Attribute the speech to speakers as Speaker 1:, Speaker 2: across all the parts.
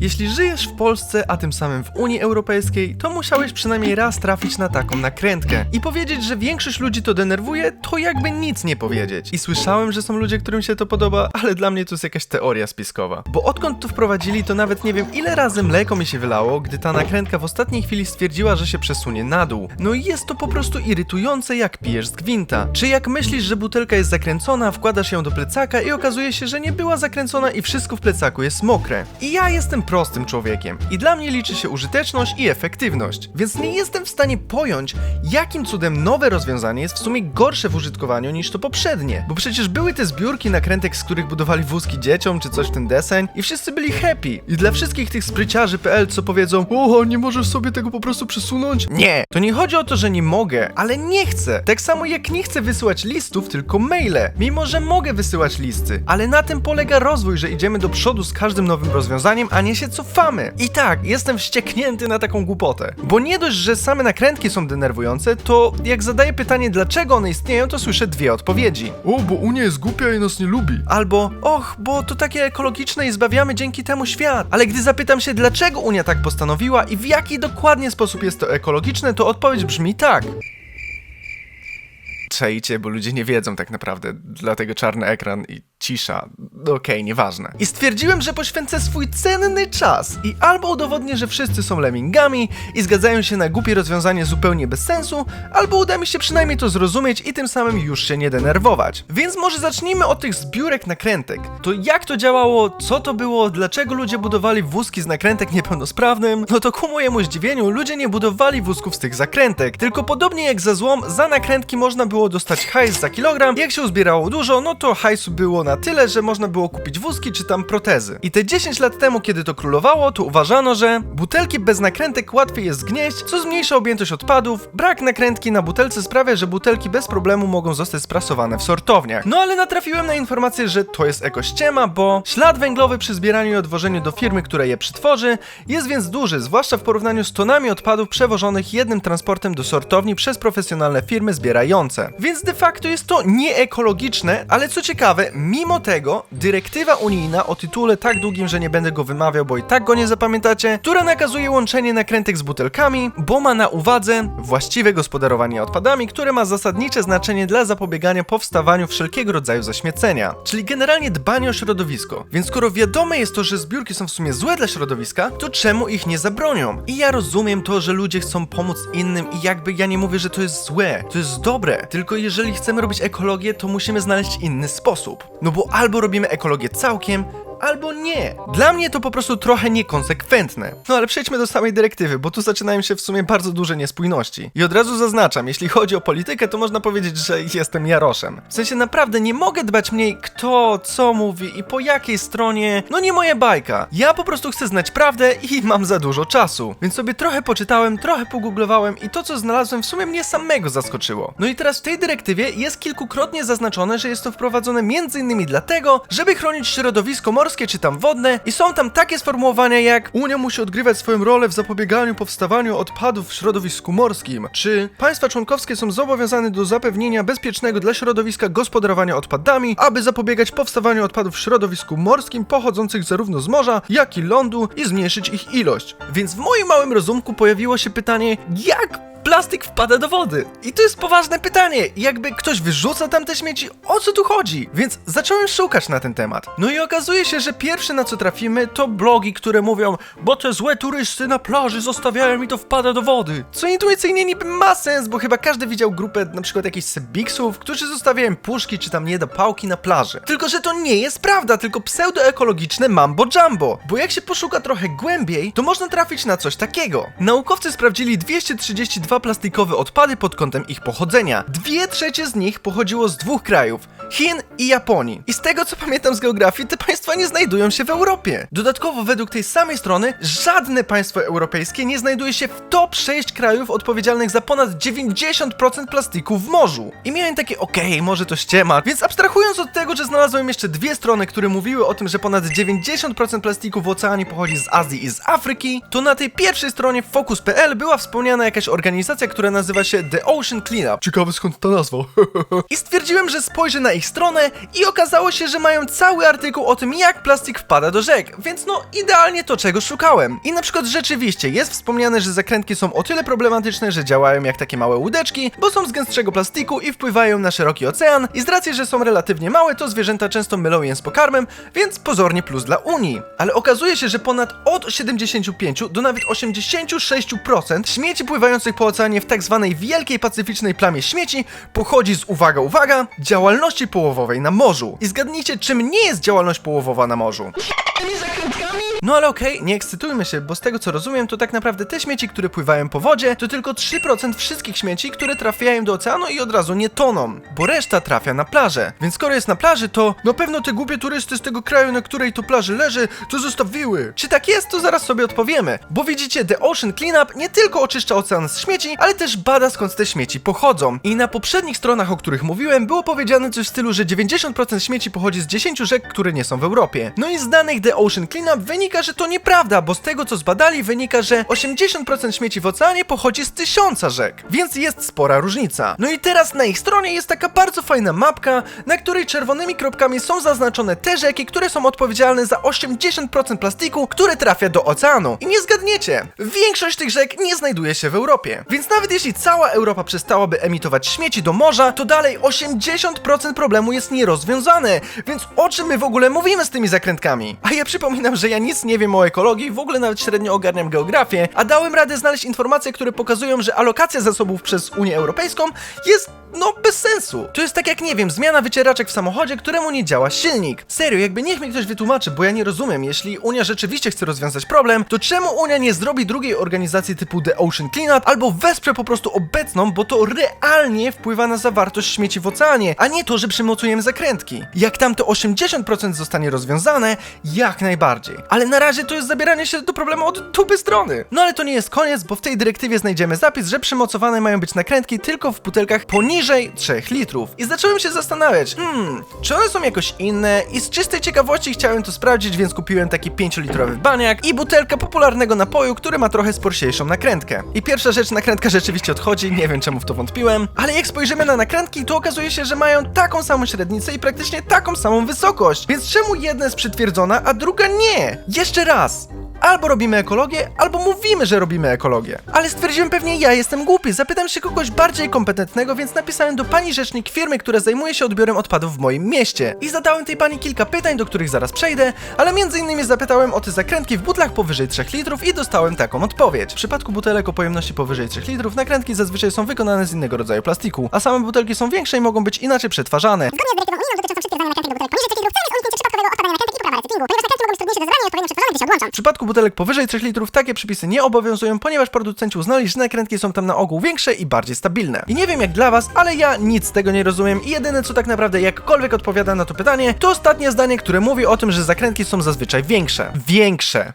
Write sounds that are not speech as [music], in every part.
Speaker 1: Jeśli żyjesz w Polsce, a tym samym w Unii Europejskiej, to musiałeś przynajmniej raz trafić na taką nakrętkę. I powiedzieć, że większość ludzi to denerwuje, to jakby nic nie powiedzieć. I słyszałem, że są ludzie, którym się to podoba, ale dla mnie to jest jakaś teoria spiskowa. Bo odkąd to wprowadzili, to nawet nie wiem ile razy mleko mi się wylało, gdy ta nakrętka w ostatniej chwili stwierdziła, że się przesunie na dół. No i jest to po prostu irytujące, jak pijesz z gwinta. Czy jak myślisz, że butelka jest zakręcona, wkładasz ją do plecaka i okazuje się, że nie była zakręcona i wszystko w plecaku jest mokre. I ja jestem prostym człowiekiem. I dla mnie liczy się użyteczność i efektywność. Więc nie jestem w stanie pojąć, jakim cudem nowe rozwiązanie jest w sumie gorsze w użytkowaniu niż to poprzednie. Bo przecież były te zbiórki nakrętek, z których budowali wózki dzieciom, czy coś w ten deseń i wszyscy byli happy. I dla wszystkich tych spryciarzy.pl, co powiedzą, o, nie możesz sobie tego po prostu przesunąć? Nie, to nie chodzi o to, że nie mogę, ale nie chcę. Tak samo jak nie chcę wysyłać listów, tylko maile. Mimo, że mogę wysyłać listy. Ale na tym polega rozwój, że idziemy do przodu z każdym nowym rozwiązaniem, a nie się cofamy. I tak, jestem wścieknięty na taką głupotę. Bo nie dość, że same nakrętki są denerwujące, to jak zadaję pytanie, dlaczego one istnieją, to słyszę dwie odpowiedzi. O, bo Unia jest głupia i nas nie lubi. Albo, och, bo to takie ekologiczne i zbawiamy dzięki temu świat. Ale gdy zapytam się, dlaczego Unia tak postanowiła i w jaki dokładnie sposób jest to ekologiczne, to odpowiedź brzmi tak. Czajcie, bo ludzie nie wiedzą tak naprawdę, dlatego czarny ekran i cisza. Okej, nieważne. I stwierdziłem, że poświęcę swój cenny czas i albo udowodnię, że wszyscy są lemmingami i zgadzają się na głupie rozwiązanie zupełnie bez sensu, albo uda mi się przynajmniej to zrozumieć i tym samym już się nie denerwować. Więc może zacznijmy od tych zbiórek nakrętek. To jak to działało, co to było, dlaczego ludzie budowali wózki z nakrętek niepełnosprawnym? No to ku mojemu zdziwieniu, ludzie nie budowali wózków z tych zakrętek, tylko podobnie jak za złom, za nakrętki można było dostać hajs za kilogram, jak się uzbierało dużo, no to hajsu było na tyle, że można było kupić wózki czy tam protezy. I te 10 lat temu, kiedy to królowało, to uważano, że butelki bez nakrętek łatwiej jest zgnieść, co zmniejsza objętość odpadów, brak nakrętki na butelce sprawia, że butelki bez problemu mogą zostać sprasowane w sortowniach. No ale natrafiłem na informację, że to jest ekościema, bo ślad węglowy przy zbieraniu i odwożeniu do firmy, która je przetworzy, jest więc duży, zwłaszcza w porównaniu z tonami odpadów przewożonych jednym transportem do sortowni przez profesjonalne firmy zbierające. Więc de facto jest to nieekologiczne, ale co ciekawe, mimo tego dyrektywa unijna o tytule tak długim, że nie będę go wymawiał, bo i tak go nie zapamiętacie, która nakazuje łączenie nakrętek z butelkami, bo ma na uwadze właściwe gospodarowanie odpadami, które ma zasadnicze znaczenie dla zapobiegania powstawaniu wszelkiego rodzaju zaśmiecenia, czyli generalnie dbanie o środowisko. Więc skoro wiadome jest to, że zbiórki są w sumie złe dla środowiska, to czemu ich nie zabronią? I ja rozumiem to, że ludzie chcą pomóc innym i jakby ja nie mówię, że to jest złe, to jest dobre, tylko jeżeli chcemy robić ekologię, to musimy znaleźć inny sposób. No bo albo robimy ekologię całkiem, albo nie. Dla mnie to po prostu trochę niekonsekwentne. No ale przejdźmy do samej dyrektywy, bo tu zaczynają się w sumie bardzo duże niespójności. I od razu zaznaczam, jeśli chodzi o politykę, to można powiedzieć, że jestem Jaroszem. W sensie naprawdę nie mogę dbać mniej kto, co mówi i po jakiej stronie. No nie moja bajka. Ja po prostu chcę znać prawdę i mam za dużo czasu. Więc sobie trochę poczytałem, trochę pogooglowałem i to co znalazłem w sumie mnie samego zaskoczyło. No i teraz w tej dyrektywie jest kilkukrotnie zaznaczone, że jest to wprowadzone m.in. dlatego, żeby chronić środowisko morskie czy tam wodne i są tam takie sformułowania jak Unia musi odgrywać swoją rolę w zapobieganiu powstawaniu odpadów w środowisku morskim, czy państwa członkowskie są zobowiązane do zapewnienia bezpiecznego dla środowiska gospodarowania odpadami, aby zapobiegać powstawaniu odpadów w środowisku morskim pochodzących zarówno z morza, jak i lądu i zmniejszyć ich ilość. Więc w moim małym rozumku pojawiło się pytanie, jak plastik wpada do wody? I to jest poważne pytanie. Jakby ktoś wyrzuca tam te śmieci, o co tu chodzi? Więc zacząłem szukać na ten temat. No i okazuje się, że pierwsze na co trafimy to blogi, które mówią, bo te złe turysty na plaży zostawiają i to wpada do wody. Co intuicyjnie niby ma sens, bo chyba każdy widział grupę na przykład jakichś sebiksów, którzy zostawiają puszki czy tam niedopałki na plaży. Tylko, że to nie jest prawda, tylko pseudoekologiczne mambo jumbo. Bo jak się poszuka trochę głębiej, to można trafić na coś takiego. Naukowcy sprawdzili 232 plastikowe odpady pod kątem ich pochodzenia. Dwie trzecie z nich pochodziło z dwóch krajów. Chin i Japonii. I z tego co pamiętam z geografii, te państwa nie znajdują się w Europie. Dodatkowo według tej samej strony żadne państwo europejskie nie znajduje się w top 6 krajów odpowiedzialnych za ponad 90% plastiku w morzu. I miałem takie, okej, może to ściema, więc abstrahując od tego, że znalazłem jeszcze dwie strony, które mówiły o tym, że ponad 90% plastiku w oceanie pochodzi z Azji i z Afryki, to na tej pierwszej stronie focus.pl była wspomniana jakaś organizacja, która nazywa się The Ocean Cleanup. Ciekawe skąd ta nazwa. [laughs] I stwierdziłem, że spojrzę na ich ich stronę i okazało się, że mają cały artykuł o tym, jak plastik wpada do rzek, więc no idealnie to, czego szukałem. I na przykład rzeczywiście jest wspomniane, że zakrętki są o tyle problematyczne, że działają jak takie małe łódeczki, bo są z gęstszego plastiku i wpływają na szeroki ocean i z racji, że są relatywnie małe, to zwierzęta często mylą je z pokarmem, więc pozornie plus dla Unii. Ale okazuje się, że ponad od 75 do nawet 86% śmieci pływających po oceanie w tak zwanej wielkiej pacyficznej plamie śmieci pochodzi z, uwaga, uwaga, działalności połowowej na morzu. I zgadnijcie, czym nie jest działalność połowowa na morzu. No ale okej, nie ekscytujmy się, bo z tego co rozumiem, to tak naprawdę te śmieci, które pływają po wodzie, to tylko 3% wszystkich śmieci, które trafiają do oceanu i od razu nie toną, bo reszta trafia na plażę. Więc skoro jest na plaży, to na pewno te głupie turysty z tego kraju, na której to plaży leży, to zostawiły. Czy tak jest, to zaraz sobie odpowiemy. Bo widzicie, The Ocean Cleanup nie tylko oczyszcza ocean z śmieci, ale też bada skąd te śmieci pochodzą. I na poprzednich stronach, o których mówiłem, było powiedziane coś w stylu, że 90% śmieci pochodzi z 10 rzek, które nie są w Europie. No i z danych The Ocean Cleanup wynika, że to nieprawda, bo z tego co zbadali wynika, że 80% śmieci w oceanie pochodzi z tysiąca rzek, więc jest spora różnica. No i teraz na ich stronie jest taka bardzo fajna mapka, na której czerwonymi kropkami są zaznaczone te rzeki, które są odpowiedzialne za 80% plastiku, które trafia do oceanu. I nie zgadniecie, większość tych rzek nie znajduje się w Europie. Więc nawet jeśli cała Europa przestałaby emitować śmieci do morza, to dalej 80% problemu jest nierozwiązane. Więc o czym my w ogóle mówimy z tymi zakrętkami? A ja przypominam, że ja nic nie wiem o ekologii, w ogóle nawet średnio ogarniam geografię, a dałem radę znaleźć informacje, które pokazują, że alokacja zasobów przez Unię Europejską jest no bez sensu. To jest tak jak, nie wiem, zmiana wycieraczek w samochodzie, któremu nie działa silnik. Serio, jakby niech mi ktoś wytłumaczy, bo ja nie rozumiem, jeśli Unia rzeczywiście chce rozwiązać problem, to czemu Unia nie zrobi drugiej organizacji typu The Ocean Cleanup, albo wesprze po prostu obecną, bo to realnie wpływa na zawartość śmieci w oceanie, a nie to, że przymocujemy zakrętki. Jak tam to 80% zostanie rozwiązane, jak najbardziej. Ale na razie to jest zabieranie się do problemu od dupy strony. No ale to nie jest koniec, bo w tej dyrektywie znajdziemy zapis, że przymocowane mają być nakrętki tylko w butelkach poniżej 3 litrów. I zacząłem się zastanawiać, hmm, czy one są jakoś inne? I z czystej ciekawości chciałem to sprawdzić, więc kupiłem taki 5-litrowy baniak i butelkę popularnego napoju, który ma trochę sporsiejszą nakrętkę. I pierwsza rzecz, nakrętka rzeczywiście odchodzi, nie wiem czemu w to wątpiłem, ale jak spojrzymy na nakrętki, to okazuje się, że mają taką samą średnicę i praktycznie taką samą wysokość. Więc czemu jedna jest przytwierdzona, a druga nie? Jeszcze raz. Albo robimy ekologię, albo mówimy, że robimy ekologię. Ale stwierdziłem pewnie ja jestem głupi, zapytam się kogoś bardziej kompetentnego, więc napisałem do pani rzecznik firmy, która zajmuje się odbiorem odpadów w moim mieście. I zadałem tej pani kilka pytań, do których zaraz przejdę, ale między innymi zapytałem o te zakrętki w butlach powyżej 3 litrów i dostałem taką odpowiedź. W przypadku butelek o pojemności powyżej 3 litrów nakrętki zazwyczaj są wykonane z innego rodzaju plastiku, a same butelki są większe i mogą być inaczej przetwarzane.
Speaker 2: Zgodnie z dyrektywą unijną dotyczącą przytwierdzania nakrętek do butelek poniżej 3 litrów ponieważ mogą być trudniejsze do i odpowiednio przetwarzane, gdy się odłączą.
Speaker 1: W przypadku butelek powyżej 3 litrów takie przepisy nie obowiązują, ponieważ producenci uznali, że nakrętki są tam na ogół większe i bardziej stabilne. I nie wiem jak dla was, ale ja nic z tego nie rozumiem i jedyne co tak naprawdę jakkolwiek odpowiada na to pytanie, to ostatnie zdanie, które mówi o tym, że zakrętki są zazwyczaj większe. Większe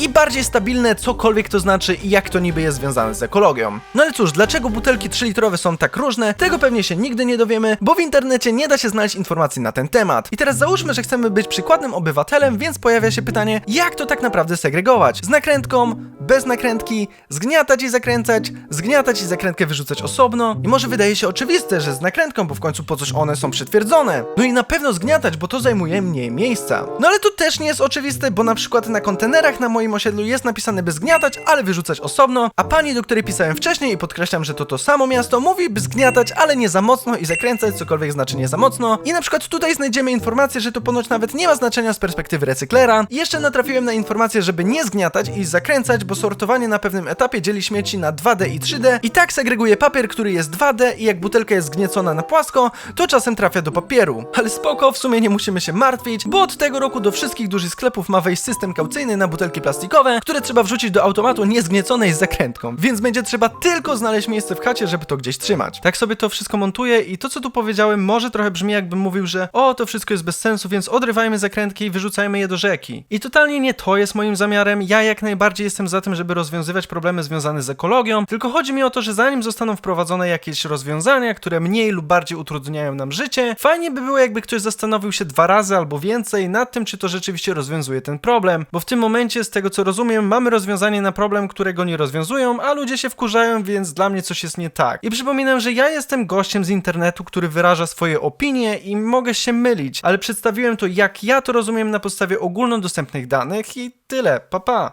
Speaker 1: i bardziej stabilne, cokolwiek to znaczy i jak to niby jest związane z ekologią. No ale cóż, dlaczego butelki 3-litrowe są tak różne? Tego pewnie się nigdy nie dowiemy, bo w internecie nie da się znaleźć informacji na ten temat. I teraz załóżmy, że chcemy być przykładnym obywatelem, więc pojawia się pytanie, jak to tak naprawdę segregować? Z nakrętką, bez nakrętki, zgniatać i zakręcać, zgniatać i zakrętkę wyrzucać osobno. I może wydaje się oczywiste, że z nakrętką, bo w końcu po coś one są przytwierdzone. No i na pewno zgniatać, bo to zajmuje mniej miejsca. No ale to też nie jest oczywiste, bo na przykład na kontenerach na moim osiedlu jest napisane by zgniatać, ale wyrzucać osobno, a pani, do której pisałem wcześniej i podkreślam, że to to samo miasto, mówi by zgniatać, ale nie za mocno i zakręcać, cokolwiek znaczy nie za mocno. I na przykład tutaj znajdziemy informację, że to ponoć nawet nie ma znaczenia z perspektywy recyklera. I jeszcze natrafiłem na informację, żeby nie zgniatać i zakręcać, bo sortowanie na pewnym etapie dzieli śmieci na 2D i 3D i tak segreguje papier, który jest 2D i jak butelka jest zgniecona na płasko, to czasem trafia do papieru. Ale spoko, w sumie nie musimy się martwić, bo od tego roku do wszystkich dużych sklepów ma wejść system kaucyjny na butelki plastikowe, które trzeba wrzucić do automatu niezgnieconej z zakrętką. Więc będzie trzeba tylko znaleźć miejsce w chacie, żeby to gdzieś trzymać. Tak sobie to wszystko montuję i to co tu powiedziałem może trochę brzmi jakbym mówił, że o, to wszystko jest bez sensu, więc odrywajmy zakrętki i wyrzucajmy je do rzeki. I totalnie nie to jest moim zamiarem. Ja jak najbardziej jestem za tym, żeby rozwiązywać problemy związane z ekologią, tylko chodzi mi o to, że zanim zostaną wprowadzone jakieś rozwiązania, które mniej lub bardziej utrudniają nam życie, fajnie by było jakby ktoś zastanowił się dwa razy albo więcej nad tym, czy to rzeczywiście rozwiązuje ten problem, bo w tym momencie z tego co rozumiem, mamy rozwiązanie na problem, którego nie rozwiązują, a ludzie się wkurzają, więc dla mnie coś jest nie tak. I przypominam, że ja jestem gościem z internetu, który wyraża swoje opinie i mogę się mylić, ale przedstawiłem to jak ja to rozumiem na podstawie ogólnodostępnych danych i tyle. Pa pa.